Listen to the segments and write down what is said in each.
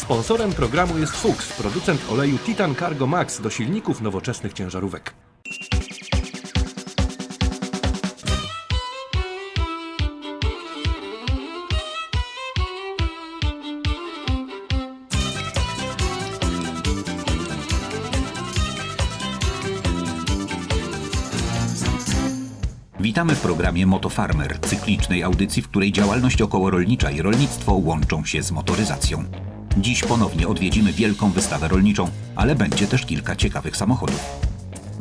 Sponsorem programu jest Fuchs, producent oleju Titan Cargo Max do silników nowoczesnych ciężarówek. Witamy w programie Motofarmer, cyklicznej audycji, w której działalność okołorolnicza i rolnictwo łączą się z motoryzacją. Dziś ponownie odwiedzimy wielką wystawę rolniczą, ale będzie też kilka ciekawych samochodów.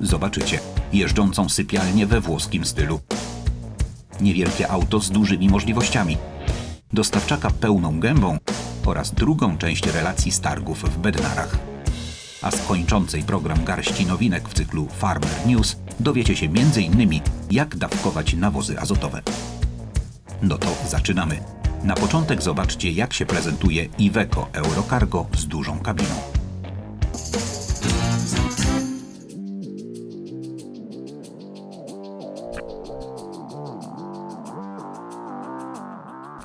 Zobaczycie jeżdżącą sypialnię we włoskim stylu. Niewielkie auto z dużymi możliwościami. Dostawczaka pełną gębą oraz drugą część relacji z targów w Bednarach a z kończącej program garści nowinek w cyklu Farmer News dowiecie się m.in. jak dawkować nawozy azotowe. No to zaczynamy. Na początek zobaczcie jak się prezentuje Iveco Eurocargo z dużą kabiną.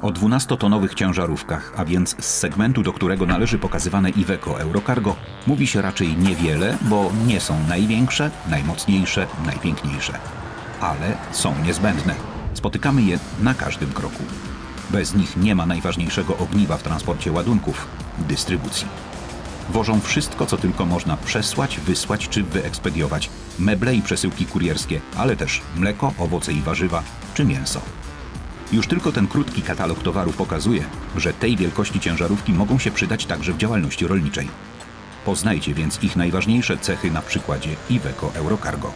O 12-tonowych ciężarówkach, a więc z segmentu, do którego należy pokazywane Iveco Eurocargo, mówi się raczej niewiele, bo nie są największe, najmocniejsze, najpiękniejsze. Ale są niezbędne. Spotykamy je na każdym kroku. Bez nich nie ma najważniejszego ogniwa w transporcie ładunków dystrybucji. Wożą wszystko, co tylko można przesłać, wysłać czy wyekspediować. Meble i przesyłki kurierskie, ale też mleko, owoce i warzywa czy mięso. Już tylko ten krótki katalog towarów pokazuje, że tej wielkości ciężarówki mogą się przydać także w działalności rolniczej. Poznajcie więc ich najważniejsze cechy na przykładzie Iveco Eurocargo.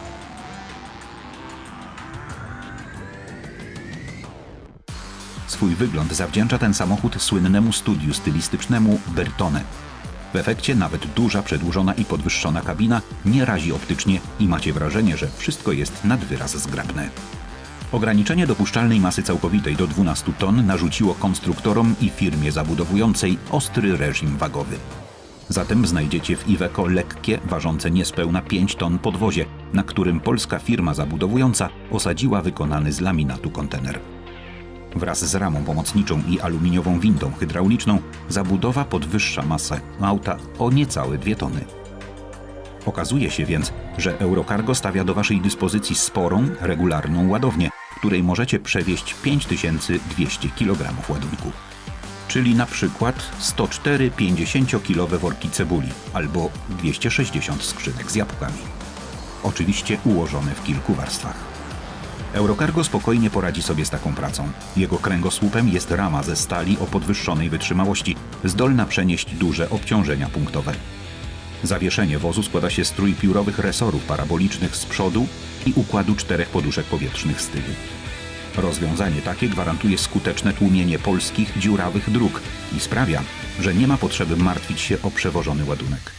Swój wygląd zawdzięcza ten samochód słynnemu studiu stylistycznemu Bertone. W efekcie nawet duża, przedłużona i podwyższona kabina nie razi optycznie i macie wrażenie, że wszystko jest nad wyraz zgrabne. Ograniczenie dopuszczalnej masy całkowitej do 12 ton narzuciło konstruktorom i firmie zabudowującej ostry reżim wagowy. Zatem znajdziecie w Iveco lekkie, ważące niespełna 5 ton podwozie, na którym polska firma zabudowująca osadziła wykonany z laminatu kontener. Wraz z ramą pomocniczą i aluminiową windą hydrauliczną zabudowa podwyższa masę auta o niecałe 2 tony. Okazuje się więc, że Eurocargo stawia do Waszej dyspozycji sporą, regularną ładownię, której możecie przewieźć 5200 kg ładunku. Czyli na przykład 104 50-kilowe worki cebuli albo 260 skrzynek z jabłkami. Oczywiście ułożone w kilku warstwach. Eurocargo spokojnie poradzi sobie z taką pracą. Jego kręgosłupem jest rama ze stali o podwyższonej wytrzymałości, zdolna przenieść duże obciążenia punktowe. Zawieszenie wozu składa się z trójpiórowych resorów parabolicznych z przodu i układu czterech poduszek powietrznych z tyłu. Rozwiązanie takie gwarantuje skuteczne tłumienie polskich dziurawych dróg i sprawia, że nie ma potrzeby martwić się o przewożony ładunek.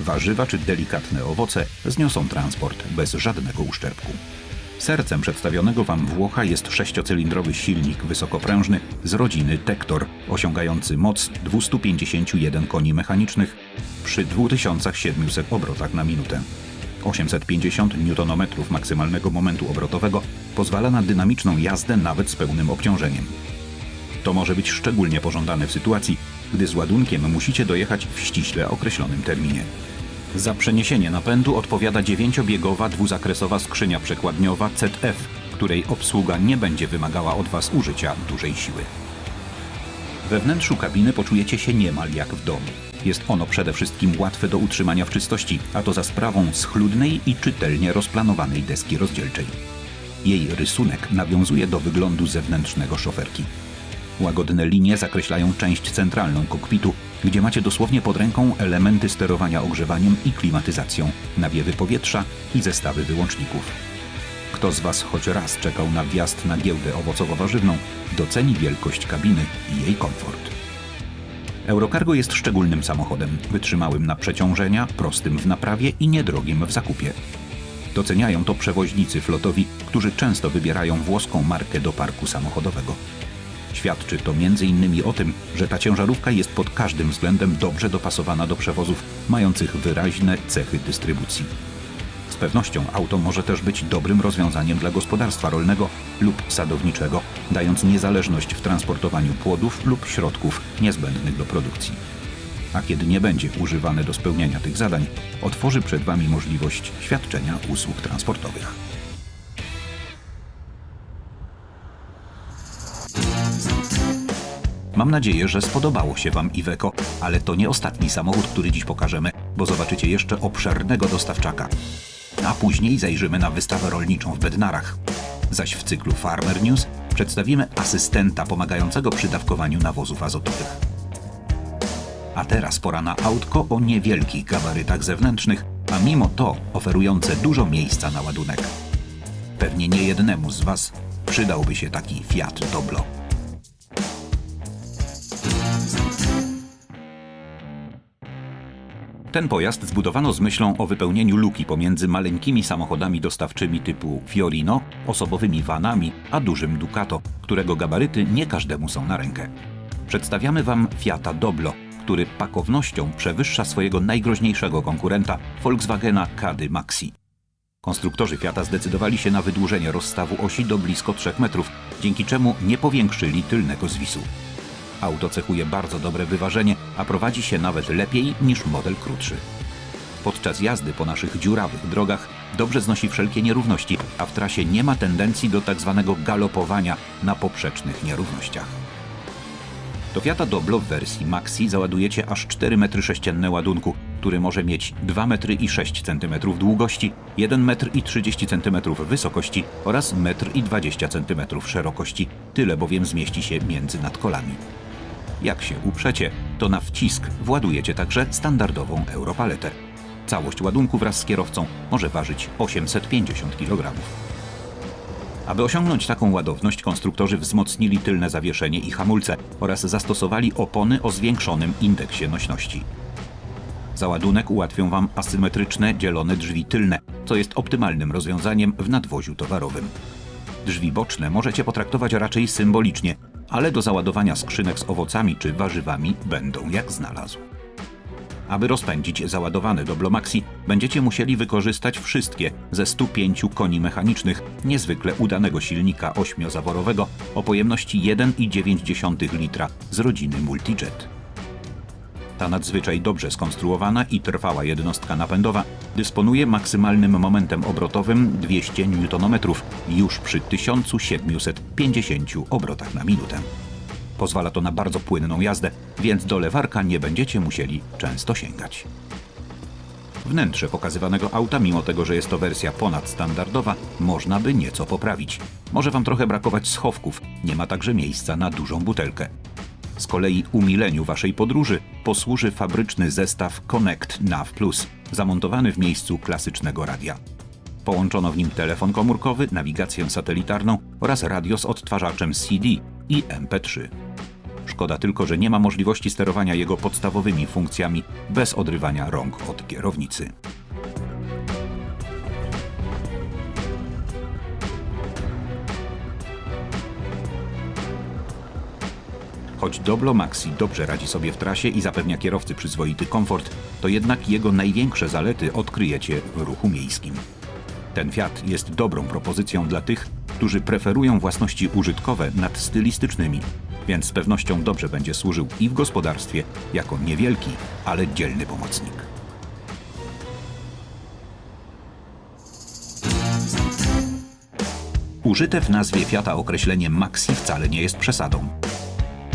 Warzywa czy delikatne owoce zniosą transport bez żadnego uszczerbku. Sercem przedstawionego Wam Włocha jest sześciocylindrowy silnik wysokoprężny z rodziny Tektor, osiągający moc 251 koni mechanicznych przy 2700 obrotach na minutę. 850 Nm maksymalnego momentu obrotowego pozwala na dynamiczną jazdę nawet z pełnym obciążeniem. To może być szczególnie pożądane w sytuacji, gdy z ładunkiem musicie dojechać w ściśle określonym terminie. Za przeniesienie napędu odpowiada dziewięciobiegowa dwuzakresowa skrzynia przekładniowa ZF, której obsługa nie będzie wymagała od Was użycia dużej siły. We wnętrzu kabiny poczujecie się niemal jak w domu. Jest ono przede wszystkim łatwe do utrzymania w czystości, a to za sprawą schludnej i czytelnie rozplanowanej deski rozdzielczej. Jej rysunek nawiązuje do wyglądu zewnętrznego szoferki. Łagodne linie zakreślają część centralną kokpitu, gdzie macie dosłownie pod ręką elementy sterowania ogrzewaniem i klimatyzacją, nawiewy powietrza i zestawy wyłączników. Kto z Was choć raz czekał na wjazd na giełdę owocowo-warzywną, doceni wielkość kabiny i jej komfort. Eurocargo jest szczególnym samochodem, wytrzymałym na przeciążenia, prostym w naprawie i niedrogim w zakupie. Doceniają to przewoźnicy flotowi, którzy często wybierają włoską markę do parku samochodowego. Świadczy to m.in. o tym, że ta ciężarówka jest pod każdym względem dobrze dopasowana do przewozów mających wyraźne cechy dystrybucji. Z pewnością auto może też być dobrym rozwiązaniem dla gospodarstwa rolnego lub sadowniczego, dając niezależność w transportowaniu płodów lub środków niezbędnych do produkcji. a kiedy nie będzie używane do spełniania tych zadań, otworzy przed Wami możliwość świadczenia usług transportowych. Mam nadzieję, że spodobało się Wam Iveco, ale to nie ostatni samochód, który dziś pokażemy, bo zobaczycie jeszcze obszernego dostawczaka. A później zajrzymy na wystawę rolniczą w Bednarach. Zaś w cyklu Farmer News przedstawimy asystenta pomagającego przy dawkowaniu nawozów azotowych. A teraz pora na autko o niewielkich gabarytach zewnętrznych, a mimo to oferujące dużo miejsca na ładunek. Pewnie nie jednemu z Was przydałby się taki Fiat Doblo. Ten pojazd zbudowano z myślą o wypełnieniu luki pomiędzy maleńkimi samochodami dostawczymi typu Fiorino, osobowymi vanami, a dużym Ducato, którego gabaryty nie każdemu są na rękę. Przedstawiamy Wam Fiata Doblo, który pakownością przewyższa swojego najgroźniejszego konkurenta Volkswagena Kady Maxi. Konstruktorzy Fiata zdecydowali się na wydłużenie rozstawu osi do blisko 3 metrów, dzięki czemu nie powiększyli tylnego zwisu. Auto cechuje bardzo dobre wyważenie, a prowadzi się nawet lepiej niż model krótszy. Podczas jazdy po naszych dziurawych drogach dobrze znosi wszelkie nierówności, a w trasie nie ma tendencji do tak zwanego galopowania na poprzecznych nierównościach. Do Fiata Doblo w wersji Maxi załadujecie aż 4 metry sześcienne ładunku, który może mieć 2 metry i 6 cm długości, 1 metr i 30 cm wysokości oraz 1 i 20 cm szerokości. Tyle bowiem zmieści się między nadkolami. Jak się uprzecie, to na wcisk władujecie także standardową Europaletę. Całość ładunku wraz z kierowcą może ważyć 850 kg. Aby osiągnąć taką ładowność, konstruktorzy wzmocnili tylne zawieszenie i hamulce oraz zastosowali opony o zwiększonym indeksie nośności. Załadunek ułatwią Wam asymetryczne, dzielone drzwi tylne, co jest optymalnym rozwiązaniem w nadwoziu towarowym. Drzwi boczne możecie potraktować raczej symbolicznie, ale do załadowania skrzynek z owocami czy warzywami będą jak znalazł. Aby rozpędzić załadowany do Blomaxi, będziecie musieli wykorzystać wszystkie ze 105 koni mechanicznych niezwykle udanego silnika ośmiozaworowego o pojemności 1,9 litra z rodziny Multijet. Ta nadzwyczaj dobrze skonstruowana i trwała jednostka napędowa dysponuje maksymalnym momentem obrotowym 200 Nm już przy 1750 obrotach na minutę. Pozwala to na bardzo płynną jazdę, więc do lewarka nie będziecie musieli często sięgać. Wnętrze pokazywanego auta, mimo tego, że jest to wersja ponadstandardowa, można by nieco poprawić. Może Wam trochę brakować schowków, nie ma także miejsca na dużą butelkę. Z kolei umileniu Waszej podróży posłuży fabryczny zestaw Connect Nav Plus, zamontowany w miejscu klasycznego radia. Połączono w nim telefon komórkowy, nawigację satelitarną oraz radio z odtwarzaczem CD i MP3. Szkoda tylko, że nie ma możliwości sterowania jego podstawowymi funkcjami bez odrywania rąk od kierownicy. Choć Doblo Maxi dobrze radzi sobie w trasie i zapewnia kierowcy przyzwoity komfort, to jednak jego największe zalety odkryjecie w ruchu miejskim. Ten Fiat jest dobrą propozycją dla tych, którzy preferują własności użytkowe nad stylistycznymi, więc z pewnością dobrze będzie służył i w gospodarstwie jako niewielki, ale dzielny pomocnik. Użyte w nazwie Fiata określenie Maxi wcale nie jest przesadą.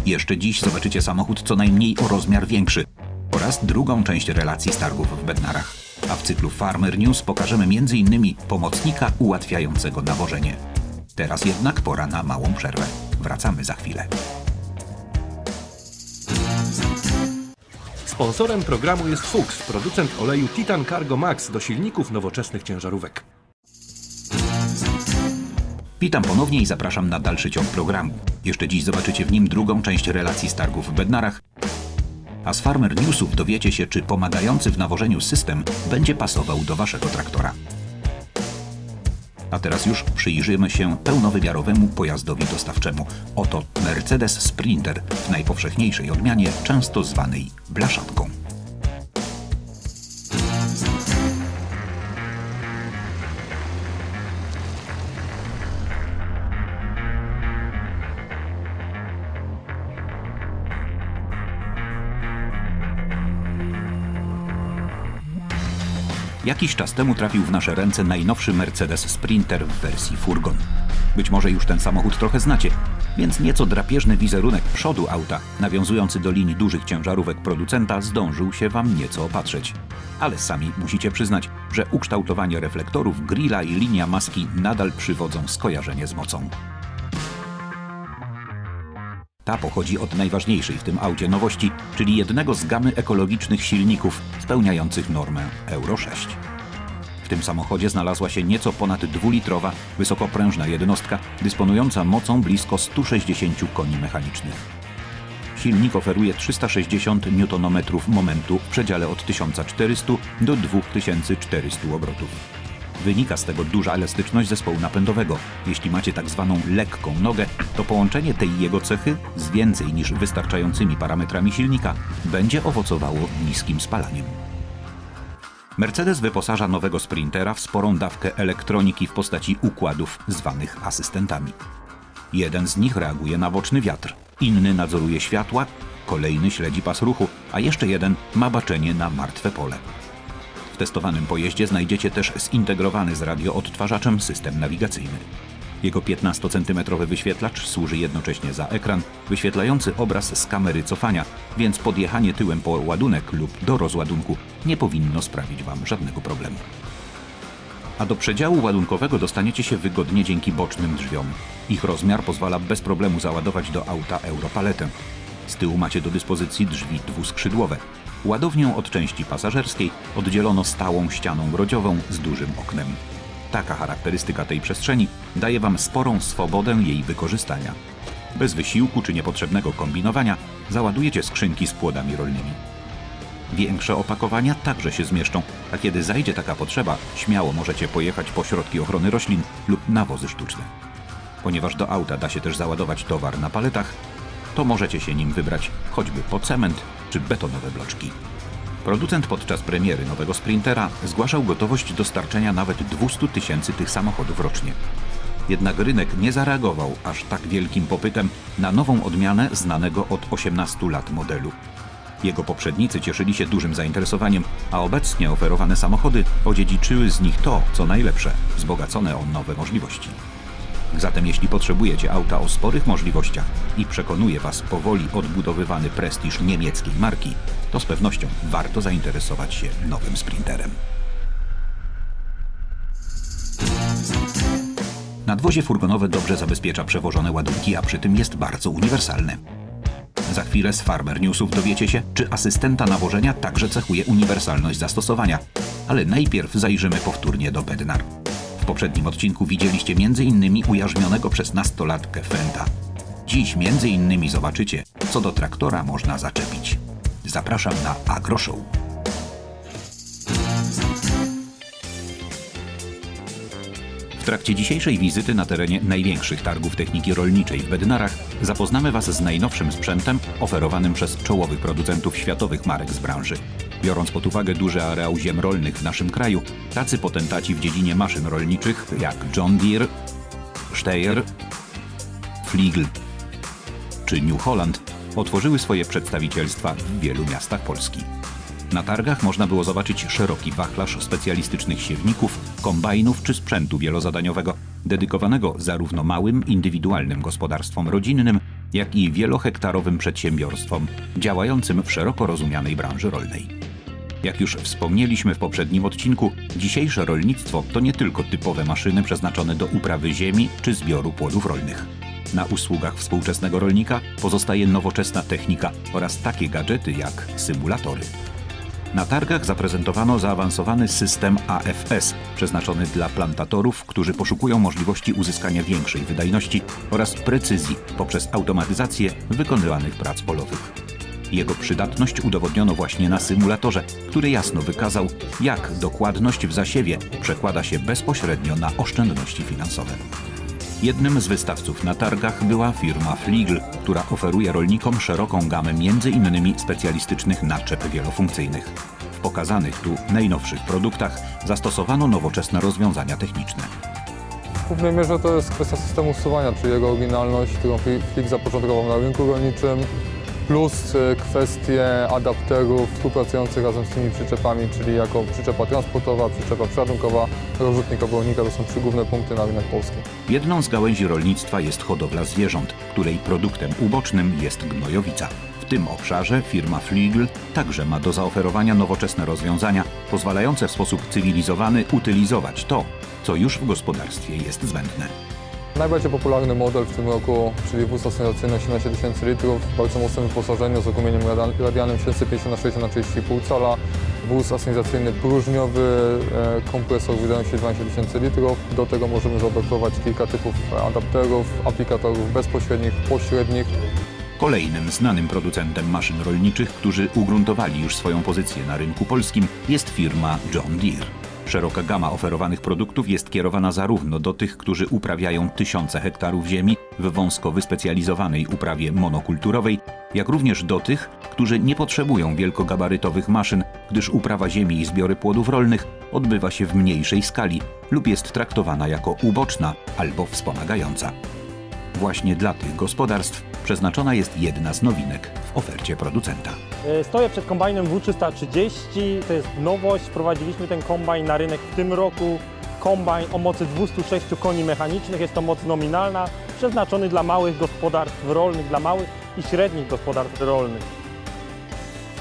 Jeszcze dziś zobaczycie samochód co najmniej o rozmiar większy oraz drugą część relacji z targów w Bednarach. A w cyklu Farmer News pokażemy m.in. pomocnika ułatwiającego nawożenie. Teraz jednak pora na małą przerwę. Wracamy za chwilę. Sponsorem programu jest Fuchs, producent oleju Titan Cargo Max do silników nowoczesnych ciężarówek. Witam ponownie i zapraszam na dalszy ciąg programu. Jeszcze dziś zobaczycie w nim drugą część relacji z targów w Bednarach. A z Farmer Newsów dowiecie się, czy pomagający w nawożeniu system będzie pasował do waszego traktora. A teraz już przyjrzymy się pełnowymiarowemu pojazdowi dostawczemu. Oto Mercedes Sprinter w najpowszechniejszej odmianie, często zwanej blaszanką. Jakiś czas temu trafił w nasze ręce najnowszy Mercedes Sprinter w wersji furgon. Być może już ten samochód trochę znacie, więc nieco drapieżny wizerunek przodu auta, nawiązujący do linii dużych ciężarówek producenta, zdążył się Wam nieco opatrzeć. Ale sami musicie przyznać, że ukształtowanie reflektorów, grilla i linia maski nadal przywodzą skojarzenie z mocą. Ta pochodzi od najważniejszej w tym aucie nowości, czyli jednego z gamy ekologicznych silników spełniających normę Euro 6. W tym samochodzie znalazła się nieco ponad dwulitrowa, wysokoprężna jednostka dysponująca mocą blisko 160 koni mechanicznych. Silnik oferuje 360 Nm momentu w przedziale od 1400 do 2400 obrotów. Wynika z tego duża elastyczność zespołu napędowego. Jeśli macie tak zwaną lekką nogę, to połączenie tej jego cechy z więcej niż wystarczającymi parametrami silnika będzie owocowało niskim spalaniem. Mercedes wyposaża nowego Sprintera w sporą dawkę elektroniki w postaci układów zwanych asystentami. Jeden z nich reaguje na boczny wiatr, inny nadzoruje światła, kolejny śledzi pas ruchu, a jeszcze jeden ma baczenie na martwe pole. W testowanym pojeździe znajdziecie też zintegrowany z radioodtwarzaczem system nawigacyjny. Jego 15-centymetrowy wyświetlacz służy jednocześnie za ekran wyświetlający obraz z kamery cofania, więc podjechanie tyłem po ładunek lub do rozładunku nie powinno sprawić Wam żadnego problemu. A do przedziału ładunkowego dostaniecie się wygodnie dzięki bocznym drzwiom. Ich rozmiar pozwala bez problemu załadować do auta Europaletę. Z tyłu macie do dyspozycji drzwi dwuskrzydłowe. Ładownię od części pasażerskiej oddzielono stałą ścianą grodziową z dużym oknem. Taka charakterystyka tej przestrzeni daje Wam sporą swobodę jej wykorzystania. Bez wysiłku czy niepotrzebnego kombinowania załadujecie skrzynki z płodami rolnymi. Większe opakowania także się zmieszczą, a kiedy zajdzie taka potrzeba, śmiało możecie pojechać po środki ochrony roślin lub nawozy sztuczne. Ponieważ do auta da się też załadować towar na paletach, to możecie się nim wybrać choćby po cement czy betonowe bloczki. Producent podczas premiery nowego Sprintera zgłaszał gotowość dostarczenia nawet 200 tysięcy tych samochodów rocznie. Jednak rynek nie zareagował aż tak wielkim popytem na nową odmianę znanego od 18 lat modelu. Jego poprzednicy cieszyli się dużym zainteresowaniem, a obecnie oferowane samochody odziedziczyły z nich to, co najlepsze, wzbogacone o nowe możliwości. Zatem jeśli potrzebujecie auta o sporych możliwościach i przekonuje Was powoli odbudowywany prestiż niemieckiej marki, to z pewnością warto zainteresować się nowym Sprinterem. Nadwozie furgonowe dobrze zabezpiecza przewożone ładunki, a przy tym jest bardzo uniwersalne. Za chwilę z Farmer Newsów dowiecie się, czy asystenta nawożenia także cechuje uniwersalność zastosowania. Ale najpierw zajrzymy powtórnie do Bednar. W poprzednim odcinku widzieliście m.in. ujarzmionego przez nastolatkę Fenta. Dziś m.in. zobaczycie, co do traktora można zaczepić. Zapraszam na AgroShow. W trakcie dzisiejszej wizyty na terenie największych targów techniki rolniczej w Bednarach zapoznamy Was z najnowszym sprzętem oferowanym przez czołowych producentów światowych marek z branży. Biorąc pod uwagę duży areał ziem rolnych w naszym kraju, tacy potentaci w dziedzinie maszyn rolniczych jak John Deere, Steyr, Fliegl czy New Holland otworzyły swoje przedstawicielstwa w wielu miastach Polski. Na targach można było zobaczyć szeroki wachlarz specjalistycznych siewników, kombajnów czy sprzętu wielozadaniowego, dedykowanego zarówno małym, indywidualnym gospodarstwom rodzinnym, jak i wielohektarowym przedsiębiorstwom działającym w szeroko rozumianej branży rolnej. Jak już wspomnieliśmy w poprzednim odcinku, dzisiejsze rolnictwo to nie tylko typowe maszyny przeznaczone do uprawy ziemi czy zbioru płodów rolnych. Na usługach współczesnego rolnika pozostaje nowoczesna technika oraz takie gadżety jak symulatory. Na targach zaprezentowano zaawansowany system AFS, przeznaczony dla plantatorów, którzy poszukują możliwości uzyskania większej wydajności oraz precyzji poprzez automatyzację wykonywanych prac polowych. Jego przydatność udowodniono właśnie na symulatorze, który jasno wykazał, jak dokładność w zasiewie przekłada się bezpośrednio na oszczędności finansowe. Jednym z wystawców na targach była firma Fliegl, która oferuje rolnikom szeroką gamę m.in. specjalistycznych naczep wielofunkcyjnych. W pokazanych tu najnowszych produktach zastosowano nowoczesne rozwiązania techniczne. W głównej mierze to jest kwestia systemu suwania, czyli jego oryginalność, którą Fli- Flick zapoczątkował na rynku rolniczym. Plus e, kwestie adapterów współpracujących razem z tymi przyczepami, czyli jako przyczepa transportowa, przyczepa przeładunkowa, rozrzutnik obojnika to są trzy główne punkty na rynek polski. Jedną z gałęzi rolnictwa jest hodowla zwierząt, której produktem ubocznym jest gnojowica. W tym obszarze firma Fliegl także ma do zaoferowania nowoczesne rozwiązania pozwalające w sposób cywilizowany utylizować to, co już w gospodarstwie jest zbędne. Najbardziej popularny model w tym roku, czyli wóz asensacyjny 18 tysięcy litrów, w bardzo mocnym wyposażeniu z ogumieniem radia- radialnym 750 na 60 na 30,5 cala. Wóz asensacyjny próżniowy, e, kompresor wydajnością 12 tysięcy litrów. Do tego możemy zaoferować kilka typów adapterów, aplikatorów bezpośrednich, pośrednich. Kolejnym znanym producentem maszyn rolniczych, którzy ugruntowali już swoją pozycję na rynku polskim, jest firma John Deere. Szeroka gama oferowanych produktów jest kierowana zarówno do tych, którzy uprawiają tysiące hektarów ziemi w wąsko wyspecjalizowanej uprawie monokulturowej, jak również do tych, którzy nie potrzebują wielkogabarytowych maszyn, gdyż uprawa ziemi i zbiory płodów rolnych odbywa się w mniejszej skali lub jest traktowana jako uboczna albo wspomagająca. Właśnie dla tych gospodarstw przeznaczona jest jedna z nowinek w ofercie producenta. E, Stoję przed kombajnem W330, to jest nowość. Wprowadziliśmy ten kombajn na rynek w tym roku. Kombajn o mocy 206 koni mechanicznych, jest to moc nominalna, przeznaczony dla małych gospodarstw rolnych, dla małych i średnich gospodarstw rolnych.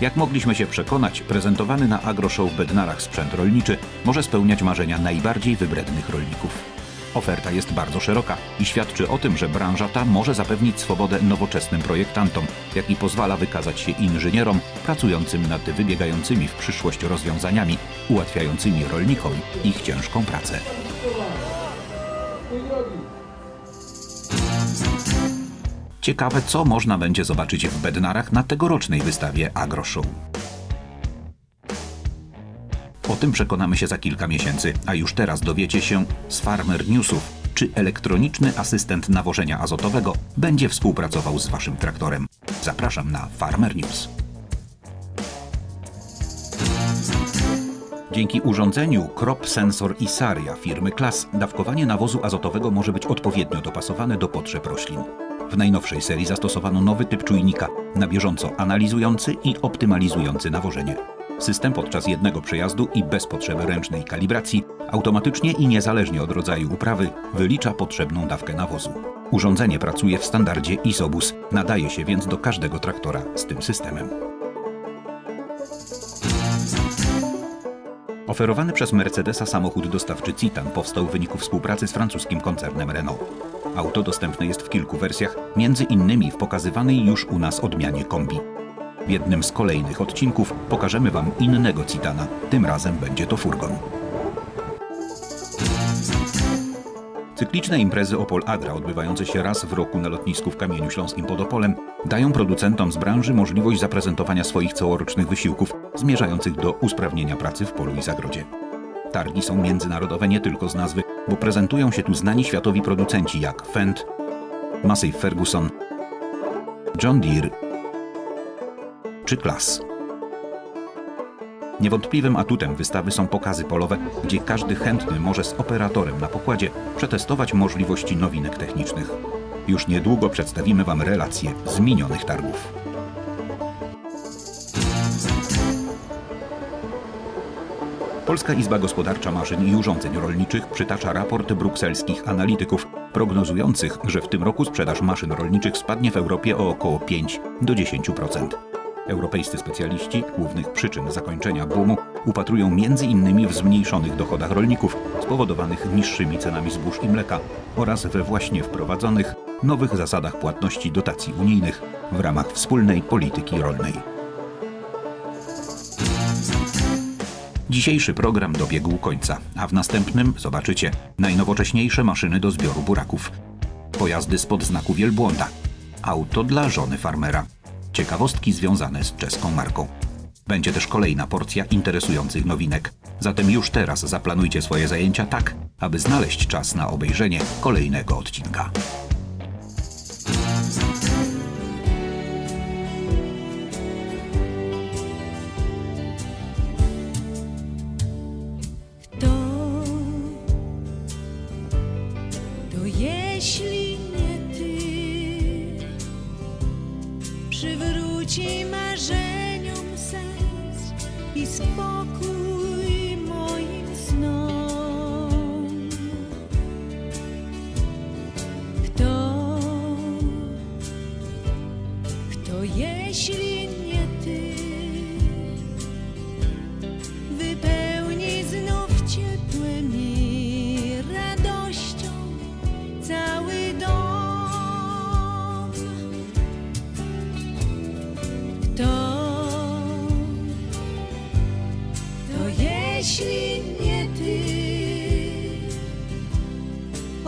Jak mogliśmy się przekonać, prezentowany na AgroShow w Bednarach sprzęt rolniczy może spełniać marzenia najbardziej wybrednych rolników. Oferta jest bardzo szeroka i świadczy o tym, że branża ta może zapewnić swobodę nowoczesnym projektantom, jak i pozwala wykazać się inżynierom pracującym nad wybiegającymi w przyszłość rozwiązaniami, ułatwiającymi rolnikom ich ciężką pracę. Ciekawe, co można będzie zobaczyć w Bednarach na tegorocznej wystawie AgroShow. O tym przekonamy się za kilka miesięcy, a już teraz dowiecie się z Farmer Newsów, czy elektroniczny asystent nawożenia azotowego będzie współpracował z Waszym traktorem. Zapraszam na Farmer News. Dzięki urządzeniu Crop Sensor Isaria firmy Klas dawkowanie nawozu azotowego może być odpowiednio dopasowane do potrzeb roślin. W najnowszej serii zastosowano nowy typ czujnika, na bieżąco analizujący i optymalizujący nawożenie. System podczas jednego przejazdu i bez potrzeby ręcznej kalibracji automatycznie i niezależnie od rodzaju uprawy wylicza potrzebną dawkę nawozu. Urządzenie pracuje w standardzie ISOBUS, nadaje się więc do każdego traktora z tym systemem. Oferowany przez Mercedesa samochód dostawczy Citan powstał w wyniku współpracy z francuskim koncernem Renault. Auto dostępne jest w kilku wersjach, między innymi w pokazywanej już u nas odmianie kombi. W jednym z kolejnych odcinków pokażemy Wam innego Citana, tym razem będzie to furgon. Cykliczne imprezy Opol Agra, odbywające się raz w roku na lotnisku w Kamieniu Śląskim pod Opolem, dają producentom z branży możliwość zaprezentowania swoich całorocznych wysiłków zmierzających do usprawnienia pracy w polu i zagrodzie. Targi są międzynarodowe nie tylko z nazwy, bo prezentują się tu znani światowi producenci jak Fendt, Massey Ferguson, John Deere czy Class. Niewątpliwym atutem wystawy są pokazy polowe, gdzie każdy chętny może z operatorem na pokładzie przetestować możliwości nowinek technicznych. Już niedługo przedstawimy Wam relacje z minionych targów. Polska Izba Gospodarcza Maszyn i Urządzeń Rolniczych przytacza raport brukselskich analityków prognozujących, że w tym roku sprzedaż maszyn rolniczych spadnie w Europie o około 5 do 10%. Europejscy specjaliści głównych przyczyn zakończenia boomu upatrują m.in. w zmniejszonych dochodach rolników spowodowanych niższymi cenami zbóż i mleka oraz we właśnie wprowadzonych nowych zasadach płatności dotacji unijnych w ramach wspólnej polityki rolnej. Dzisiejszy program dobiegł końca, a w następnym zobaczycie najnowocześniejsze maszyny do zbioru buraków, pojazdy spod znaku wielbłąda, auto dla żony farmera, ciekawostki związane z czeską marką. Będzie też kolejna porcja interesujących nowinek. Zatem już teraz zaplanujcie swoje zajęcia tak, aby znaleźć czas na obejrzenie kolejnego odcinka.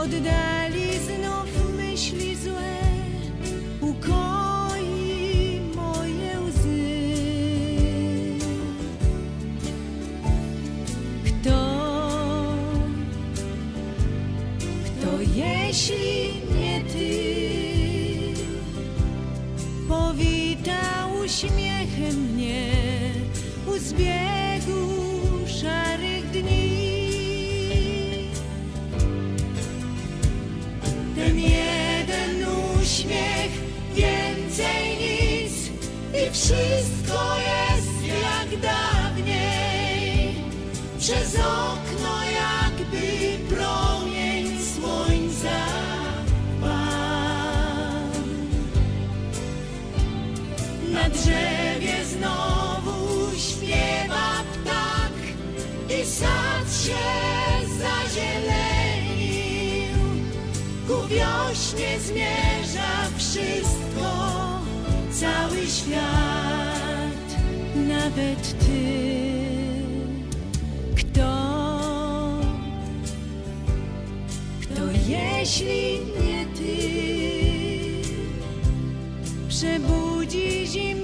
the day. Wszystko jest jak dawniej. Przez okno jakby promień słońca padł. Na drzewie znowu śpiewa ptak i sad się zazielenił. Ku wiośnie zmierza wszystko, cały świat, nawet ty. Kto, kto jeśli nie ty? przebudzi zimowy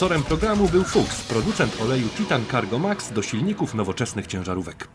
Sponsorem programu był Fuchs, producent oleju Titan Cargo Max do silników nowoczesnych ciężarówek.